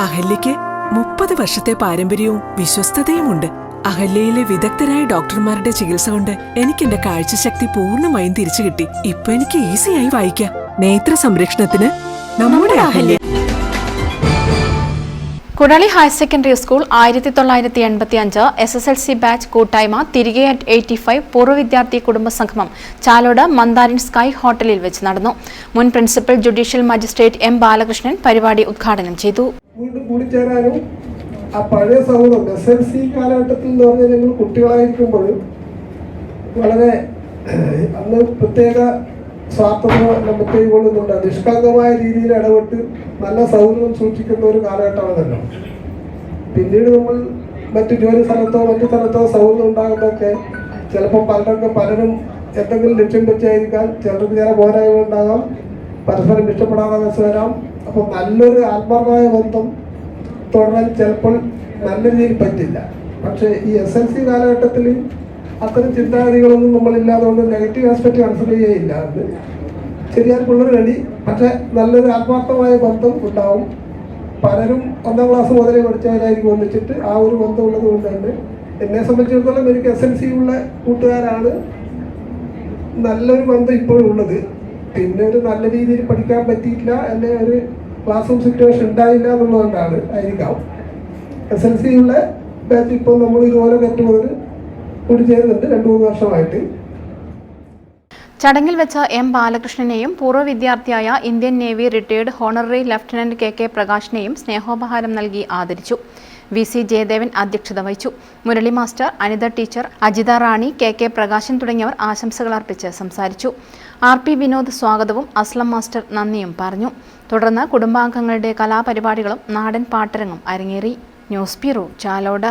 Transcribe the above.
അഹല്യയ്ക്ക് മുപ്പത് വർഷത്തെ പാരമ്പര്യവും വിശ്വസ്തതയുമുണ്ട്. അഹല്യയിലെ വിദഗ്ധരായ ഡോക്ടർമാരുടെ ചികിത്സ കൊണ്ട് എനിക്ക് എന്റെ കാഴ്ചശക്തി പൂർണമായും തിരിച്ചു കിട്ടി. ഇപ്പൊ എനിക്ക് ഈസിയായി വായിക്കാം. നേത്ര സംരക്ഷണത്തിന് നമ്മുടെ Ahalya. Kudali higher secondary school ആയിരത്തി തൊള്ളായിരത്തി എൺപത്തി അഞ്ച് S S L C batch കൂട്ടായ്മ തിരികെ അറ്റ് എയ്റ്റി ഫൈവ് പൂർവ വിദ്യാർത്ഥി കുടുംബ സംഗമം ചാലോട് മന്ദാരിൻ സ്കൈ ഹോട്ടലിൽ വെച്ച് നടന്നു. മുൻ principal judicial magistrate M Balakrishnan പരിപാടി ഉദ്ഘാടനം ചെയ്തു. വീണ്ടും കൂടിച്ചേരാനും ആ പഴയ സൗഹൃദം എസ് എൽ സി കാലഘട്ടത്തിൽ എന്ന് പറഞ്ഞാൽ ഞങ്ങൾ കുട്ടികളായിരിക്കുമ്പോൾ വളരെ അന്ന് പ്രത്യേക സ്വാതന്ത്ര്യം മറ്റേ കൊള്ളുന്നുണ്ട് നിഷ്കളങ്കമായ രീതിയിൽ ഇടപെട്ട് നല്ല സൗഹൃദം സൂക്ഷിക്കുന്ന ഒരു കാലഘട്ടമാണല്ലോ. പിന്നീട് നമ്മൾ മറ്റു ജോലി സ്ഥലത്തോ മറ്റു സ്ഥലത്തോ സൗഹൃദം ഉണ്ടാകുന്നതൊക്കെ ചിലപ്പോൾ പലരൊക്കെ പലരും എന്തെങ്കിലും ലക്ഷ്യം വെച്ചായിരിക്കാം. ചിലർക്ക് ചില പോരായ്മ ഉണ്ടാകാം. പരസ്പരം ഇഷ്ടപ്പെടാതെ വരാം. അപ്പോൾ നല്ലൊരു ആത്മാർത്ഥമായ ബന്ധം തുടരാൻ ചിലപ്പോൾ നല്ല രീതിയിൽ പറ്റില്ല. പക്ഷേ ഈ എസ് എൽ സി കാലഘട്ടത്തിൽ അത്തരം ചിന്താഗതികളൊന്നും നമ്മളില്ലാതുകൊണ്ട് നെഗറ്റീവ് ആസ്പെക്റ്റ് കൺസിഡർ ചെയ്യില്ല അത് ശരിയായ പിള്ളേർ റെഡി പക്ഷെ നല്ലൊരു ആത്മാർത്ഥമായ ബന്ധം ഉണ്ടാവും. പലരും ഒന്നാം ക്ലാസ് മുതലേ പഠിച്ചവരായിരിക്കും ഒന്നിച്ചിട്ട് ആ ഒരു ബന്ധം ഉള്ളത് കൊണ്ട് തന്നെ എന്നെ സംബന്ധിച്ചിടത്തോളം എനിക്ക് എസ് എൽ സി ഉള്ള കൂട്ടുകാരാണ് നല്ലൊരു ബന്ധം ഇപ്പോഴും ഉള്ളത്. പിന്നെ ഒരു നല്ല രീതിയിൽ പഠിക്കാൻ പറ്റിയിട്ടില്ല അല്ലെ ഒരു ക്ലാസ് റൂം സിറ്റുവേഷൻ ഉണ്ടായില്ല എന്നുള്ളതുകൊണ്ടാണ് ആയിരിക്കാം. എസ് എൽ സി ഉള്ള ബാച്ച് ഇപ്പോൾ നമ്മൾ ഇതുപോലെ കറ്റ് മുതൽ കൂടി ചേരുന്നുണ്ട്. രണ്ട് മൂന്ന് വർഷമായിട്ട്. ചടങ്ങിൽ വെച്ച എം ബാലകൃഷ്ണനെയും പൂർവ വിദ്യാർത്ഥിയായ Indian navy retired honorary lieutenant K K പ്രകാശിനെയും സ്നേഹോപഹാരം നൽകി ആദരിച്ചു. വി സി ജയദേവൻ അധ്യക്ഷത വഹിച്ചു. Murali master Anitha teacher Ajitha Rani K K Prakashan തുടങ്ങിയവർ ആശംസകൾ അർപ്പിച്ച് സംസാരിച്ചു. ആർ പി വിനോദ് സ്വാഗതവും അസ്ലം മാസ്റ്റർ നന്ദിയും പറഞ്ഞു. തുടർന്ന് കുടുംബാംഗങ്ങളുടെ കലാപരിപാടികളും നാടൻ പാട്ടരങ്ങും അരങ്ങേറി. News bureau Chalode.